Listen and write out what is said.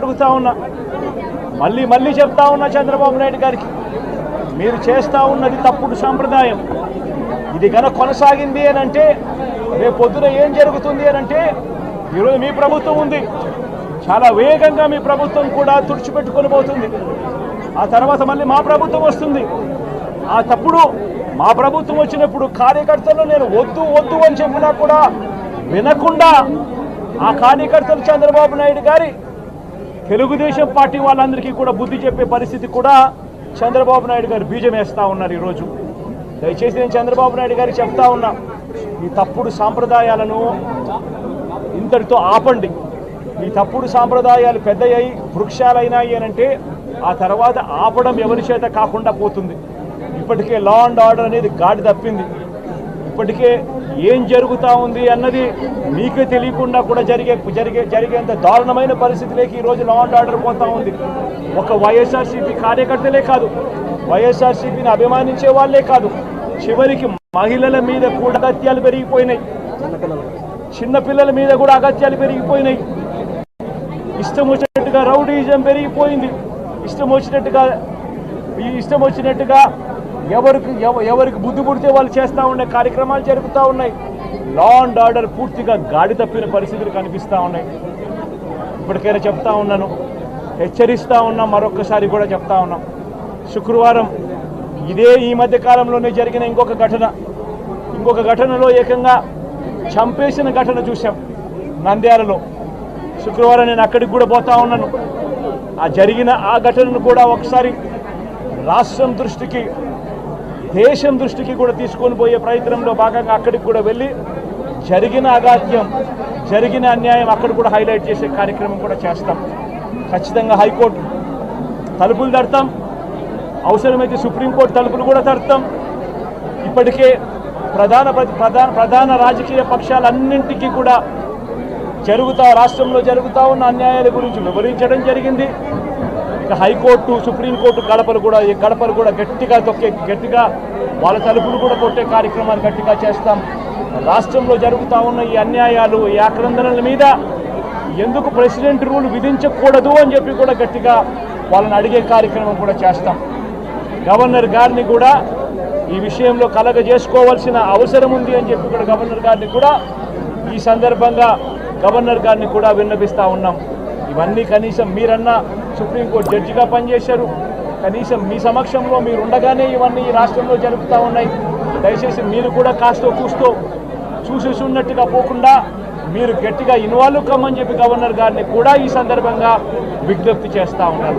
అడుగుతా ఉన్నా. మళ్ళీ మళ్ళీ చెప్తా ఉన్నా చంద్రబాబు నాయుడు గారికి. మీరు చేస్తూ ఉన్నది తప్పుడు సాంప్రదాయం. ఇది కనుక కొనసాగింది అని అంటే రేపు పొద్దున ఏం జరుగుతుంది అని అంటే ఈరోజు మీ ప్రభుత్వం ఉంది. చాలా వేగంగా మీ ప్రభుత్వం కూడా తుడిచిపెట్టుకొని పోతుంది. ఆ తర్వాత మళ్ళీ మా ప్రభుత్వం వస్తుంది. ఆ తప్పుడు మా ప్రభుత్వం వచ్చినప్పుడు కార్యకర్తలు నేను వద్దు వద్దు అని చెప్పినా కూడా వినకుండా ఆ కార్యకర్తలు చంద్రబాబు నాయుడు గారి తెలుగుదేశం పార్టీ వాళ్ళందరికీ కూడా బుద్ధి చెప్పే పరిస్థితి కూడా చంద్రబాబు నాయుడు గారు బీజం వేస్తూ ఉన్నారు ఈరోజు. దయచేసి నేను చంద్రబాబు నాయుడు గారికి చెప్తా ఉన్నా ఈ తప్పుడు సాంప్రదాయాలను ఇంతటితో ఆపండి. ఈ తప్పుడు సాంప్రదాయాలు పెద్దయ్యాయి వృక్షాలైనాయి అని అంటే ఆ తర్వాత ఆపడం ఎవరి చేత కాకుండా పోతుంది. ఇప్పటికే లా అండ్ ఆర్డర్ అనేది గాడి తప్పింది. ఇప్పటికే ఏం జరుగుతూ ఉంది అన్నది మీకే తెలియకుండా కూడా జరిగే జరిగే జరిగేంత దారుణమైన పరిస్థితిలోకి ఈరోజు లా అండ్ ఆర్డర్ పోతూ ఉంది. ఒక వైఎస్ఆర్సీపీ కార్యకర్తలే కాదు వైఎస్ఆర్సీపీని అభిమానించే వాళ్ళే కాదు చివరికి మహిళల మీద కూడా అగత్యాలు పెరిగిపోయినాయి. చిన్నపిల్లల మీద కూడా అగత్యాలు పెరిగిపోయినాయి. ఇష్టం వచ్చినట్టుగా రౌడీజం పెరిగిపోయింది. ఇష్టం వచ్చినట్టుగా ఈ ఇష్టం వచ్చినట్టుగా ఎవరికి ఎవ- ఎవరికి బుద్ధి పుడితే వాళ్ళు చేస్తూ ఉండే కార్యక్రమాలు జరుగుతూ ఉన్నాయి. లా అండ్ ఆర్డర్ పూర్తిగా గాడి తప్పిన పరిస్థితులు కనిపిస్తూ ఉన్నాయి. ఇప్పటికైనా చెప్తా ఉన్నాను. హెచ్చరిస్తూ ఉన్నాం మరొకసారి కూడా చెప్తా ఉన్నాం. శుక్రవారం ఇదే ఈ మధ్య కాలంలోనే జరిగిన ఇంకొక ఘటన. ఇంకొక ఘటనలో ఏకంగా చంపేసిన ఘటన చూశాం నంద్యాలలో. శుక్రవారం నేను అక్కడికి కూడా పోతా ఉన్నాను. ఆ జరిగిన ఆ ఘటనను కూడా ఒకసారి రాష్ట్రం దృష్టికి దేశం దృష్టికి కూడా తీసుకొని పోయే ప్రయత్నంలో భాగంగా అక్కడికి కూడా వెళ్ళి జరిగిన అగాత్యం జరిగిన అన్యాయం అక్కడ కూడా హైలైట్ చేసే కార్యక్రమం కూడా చేస్తాం. ఖచ్చితంగా హైకోర్టు తలుపులు తడతాం. అవసరమైతే సుప్రీంకోర్టు తలుపులు కూడా తడతాం. ఇప్పటికే ప్రధాన ప్రధాన ప్రధాన రాజకీయ పక్షాలన్నింటికీ కూడా జరుగుతా రాష్ట్రంలో జరుగుతూ ఉన్న అన్యాయాల గురించి వివరించడం జరిగింది. హైకోర్టు సుప్రీంకోర్టు గడపలు కూడా ఈ గడపలు కూడా గట్టిగా తొక్కే గట్టిగా వాళ్ళ తలుపులు కూడా కొట్టే కార్యక్రమాలు గట్టిగా చేస్తాం. రాష్ట్రంలో జరుగుతూ ఉన్న ఈ అన్యాయాలు ఈ ఆక్రందనల మీద ఎందుకు ప్రెసిడెంట్ రూల్ విధించకూడదు అని చెప్పి కూడా గట్టిగా వాళ్ళని అడిగే కార్యక్రమం కూడా చేస్తాం. గవర్నర్ గారిని కూడా ఈ విషయంలో కలగ చేసుకోవాల్సిన అవసరం ఉంది అని చెప్పి కూడా గవర్నర్ గారిని కూడా ఈ సందర్భంగా గవర్నర్ గారిని కూడా విన్నపిస్తూ ఉన్నాం. ఇవన్నీ కనీసం మీరన్నా సుప్రీంకోర్టు జడ్జిగా పనిచేశారు. కనీసం మీ సమక్షంలో మీరు ఉండగానే ఇవన్నీ ఈ రాష్ట్రంలో జరుగుతూ ఉన్నాయి. దయచేసి మీరు కూడా కాస్తో కూస్తో చూసేసి ఉన్నట్టుగా పోకుండా మీరు గట్టిగా ఇన్వాల్వ్ కమ్మని చెప్పి గవర్నర్ గారిని కూడా ఈ సందర్భంగా విజ్ఞప్తి చేస్తూ ఉన్నారు.